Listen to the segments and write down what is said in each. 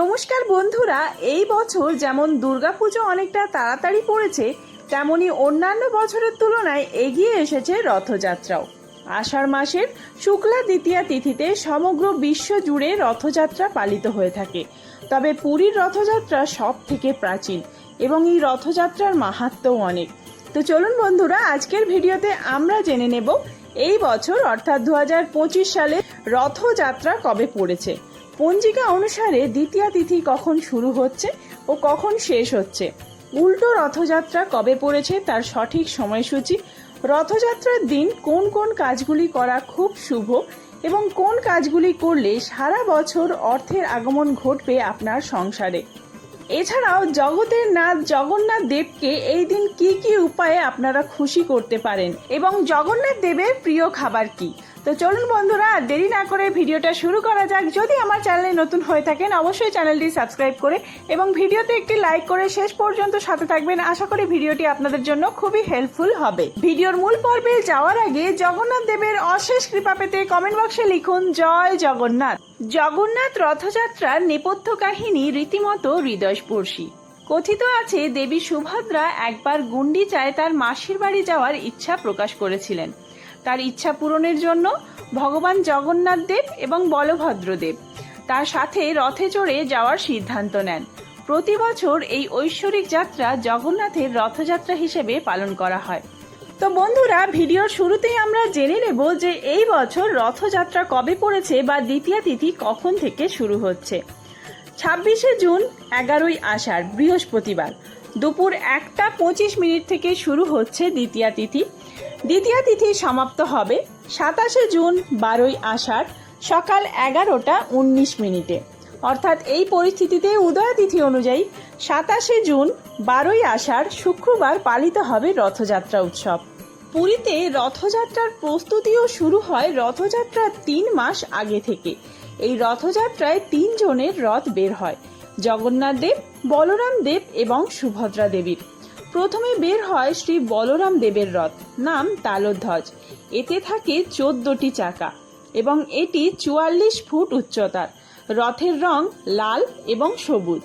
নমস্কার বন্ধুরা, এই বছর যেমন দুর্গাপুজো অনেকটা তাড়াতাড়ি পড়েছে, তেমনি অন্যান্য বছরের তুলনায় এগিয়ে এসেছে রথযাত্রাও। আষাঢ় মাসের শুক্লা দ্বিতীয়া তিথিতে সমগ্র বিশ্ব জুড়ে রথযাত্রা পালিত হয়ে থাকে। তবে পুরীর রথযাত্রা সব থেকে প্রাচীন এবং এই রথযাত্রার মাহাত্ম্যও অনেক। তো চলুন বন্ধুরা, আজকের ভিডিওতে আমরা জেনে নেব এই বছর, অর্থাৎ দু হাজার পঁচিশ সালে রথযাত্রা কবে পড়েছে। পঞ্জিকা অনুসারে দ্বিতীয়া তিথি কখন শুরু হচ্ছে ও কখন শেষ হচ্ছে? উল্টো রথযাত্রা কবে পড়েছে তার সঠিক সময়সূচি? রথযাত্রার দিন কোন কোন কাজগুলি করা খুব শুভ এবং কোন কাজগুলি করলে সারা বছর অর্থের আগমন ঘটবে আপনার সংসারে? এছাড়াও জগতের নাথ জগন্নাথ দেবকে এই দিন কি কি উপায়ে আপনারা খুশি করতে পারেন এবং জগন্নাথ দেবের প্রিয় খাবার কি? তো চলুন বন্ধুরা, দেরি না করে ভিডিওটা শুরু করা যাক। যদি আমার চ্যানেলে নতুন হয়ে থাকেন, অবশ্যই চ্যানেলটি সাবস্ক্রাইব করে এবং ভিডিওতে একটি লাইক করে শেষ পর্যন্ত সাথে থাকবেন। আশা করি ভিডিওটি আপনাদের জন্য খুবই হেল্পফুল হবে। ভিডিওর মূল পর্বে যাওয়ার আগে জগন্নাথ দেবের অশেষ কৃপা পেতে কমেন্ট বক্সে লিখুন, জয় জগন্নাথ। জগন্নাথ রথযাত্রার নেপথ্য কাহিনী রীতিমতো হৃদয়স্পর্শী। কথিত আছে, দেবী সুভদ্রা একবার গুন্ডিচায় তার মাসির বাড়ি যাওয়ার ইচ্ছা প্রকাশ করেছিলেন। তার ইচ্ছা পূরণের জন্য ভগবান জগন্নাথ দেব এবং বলভদ্র দেব। তার সাথে রথে চড়ে যাওয়ার সিদ্ধান্ত নেন। প্রতি বছর এই ঐশ্বরিক যাত্রা জগন্নাথের রথযাত্রা হিসেবে পালন করা হয়। তো বন্ধুরা, ভিডিওর শুরুতেই আমরা জেনে নেব যে এই বছর রথযাত্রা কবে পড়েছে বা দ্বিতীয় তিথি কখন থেকে শুরু হচ্ছে। ছাব্বিশে জুন, এগারোই আষাঢ়, বৃহস্পতিবার। দুপুর একটা পঁচিশ মিনিট থেকে শুরু হচ্ছে দ্বিতীয়া তিথি। দ্বিতীয় তিথি সমাপ্ত হবে সাতাশে জুন, বারোই আষাঢ়, সকাল এগারোটা উনিশ মিনিটে। অর্থাৎ এই পরিস্থিতিতে উদয় তিথি অনুযায়ী সাতাশে জুন, বারোই আষাঢ় শুক্রবার পালিত হবে রথযাত্রা উৎসব। পুরীতে রথযাত্রার প্রস্তুতিও শুরু হয় রথযাত্রার তিন মাস আগে থেকে। এই রথযাত্রায় তিনজনের রথ বের হয়। জগন্নাথ দেব, বলরাম দেব এবং সুভদ্রা দেবীর। প্রথমে বের হয় শ্রী বলরাম দেবের রথ, নাম তালধ্বজ। এতে থাকে চোদ্দটি চাকা এবং এটি চুয়াল্লিশ ফুট উচ্চতার রথের রং লাল এবং সবুজ।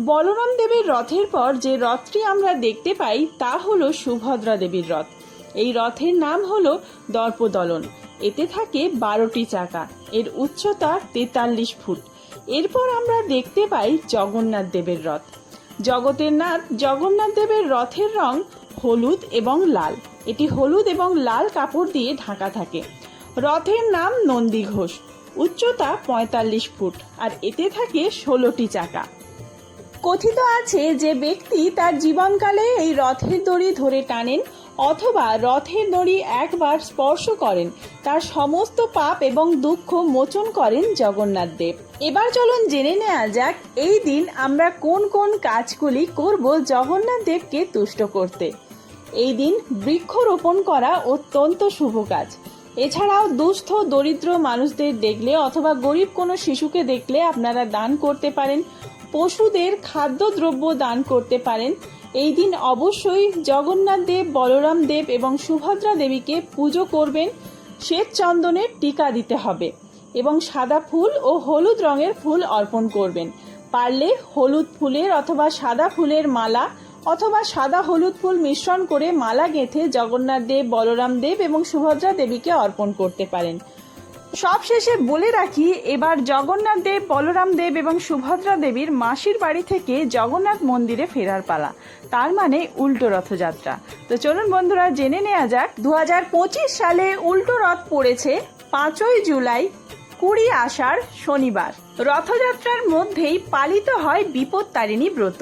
বলরাম দেবের রথের পর যে রথটি আমরা দেখতে পাই, তা হলো সুভদ্রা দেবীর রথ। এই রথের নাম হলো দর্পদলন। এতে থাকে বারোটি চাকা। এর উচ্চতা তেতাল্লিশ ফুট। এরপর আমরা দেখতে পাই জগন্নাথ দেবের রথ। জগতের নাথ জগন্নাথ দেবের রথের রং হলুদ এবং লাল। এটি হলুদ এবং লাল কাপড় দিয়ে ঢাকা থাকে। রথের নাম নন্দী ঘোষ। উচ্চতা পঁয়তাল্লিশ ফুট আর এতে থাকে ষোলোটি চাকা। কথিত আছে যে ব্যক্তি তার জীবনকালে এই রথের দড়ি ধরে টানেন অথবা রথের দড়ি একবার স্পর্শ করেন। তার সমস্ত পাপ এবং দুঃখ মোচন করেন জগন্নাথ দেব। এবার চলুন জেনে নেওয়া যাক, এই দিন আমরা কোন কোন কাজগুলি করব জগন্নাথ দেবকে তুষ্ট করতে। এই দিন বৃক্ষরোপণ করা অত্যন্ত শুভ কাজ। এছাড়াও দুস্থ, দরিদ্র মানুষদের দেখলে অথবা গরিব কোনো শিশুকে দেখলে আপনারা দান করতে পারেন। পশুদের খাদ্যদ্রব্য দান করতে পারেন। এই দিন অবশ্যই জগন্নাথ দেব, বলরাম দেব এবং সুভদ্রা দেবীকে পুজো করবেন। শ্বেত চন্দনের টিকা দিতে হবে এবং সাদা ফুল ও হলুদ রঙের ফুল অর্পণ করবেন। পারলে হলুদ ফুলের অথবা সাদা ফুলের মালা অথবা সাদা হলুদ ফুল মিশ্রণ করে মালা গেঁথে জগন্নাথ দেব, বলরাম দেব এবং সুভদ্রা দেবীকে অর্পণ করতে পারেন। সবশেষে বলে রাখি, এবার জগন্নাথ দেব, বলরাম দেব এবং সুভদ্রা দেবীর মাসির বাড়ি থেকে জগন্নাথ মন্দিরে ফেরার পালা। তার মানে উল্টো রথযাত্রা। তো চলুন বন্ধুরা, জেনে নেওয়া যাক দু হাজার পঁচিশ সালে উল্টো রথ পড়েছে পাঁচই জুলাই, কুড়ি আষাঢ় শনিবার। রথযাত্রার মধ্যেই পালিত হয় বিপত্তারিণী ব্রত।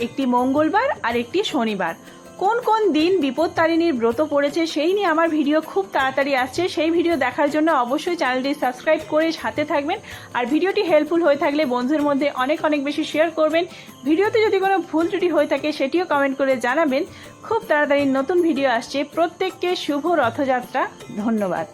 একটি মঙ্গলবার আর একটি শনিবার। কোন কোন দিন বিপদ তারিণীর ব্রত পড়েছে সেই নিয়ে আমার ভিডিও খুব তাড়াতাড়ি আসছে। সেই ভিডিও দেখার জন্য অবশ্যই চ্যানেলটি সাবস্ক্রাইব করে সাথে থাকবেন। আর ভিডিওটি হেল্পফুল হয়ে থাকলে বন্ধুর মধ্যে অনেক অনেক বেশি শেয়ার করবেন। ভিডিওতে যদি কোনো ভুল ত্রুটি হয়ে থাকে সেটিও কমেন্ট করে জানাবেন। খুব তাড়াতাড়ি নতুন ভিডিও আসছে। প্রত্যেককে শুভ রথযাত্রা। ধন্যবাদ।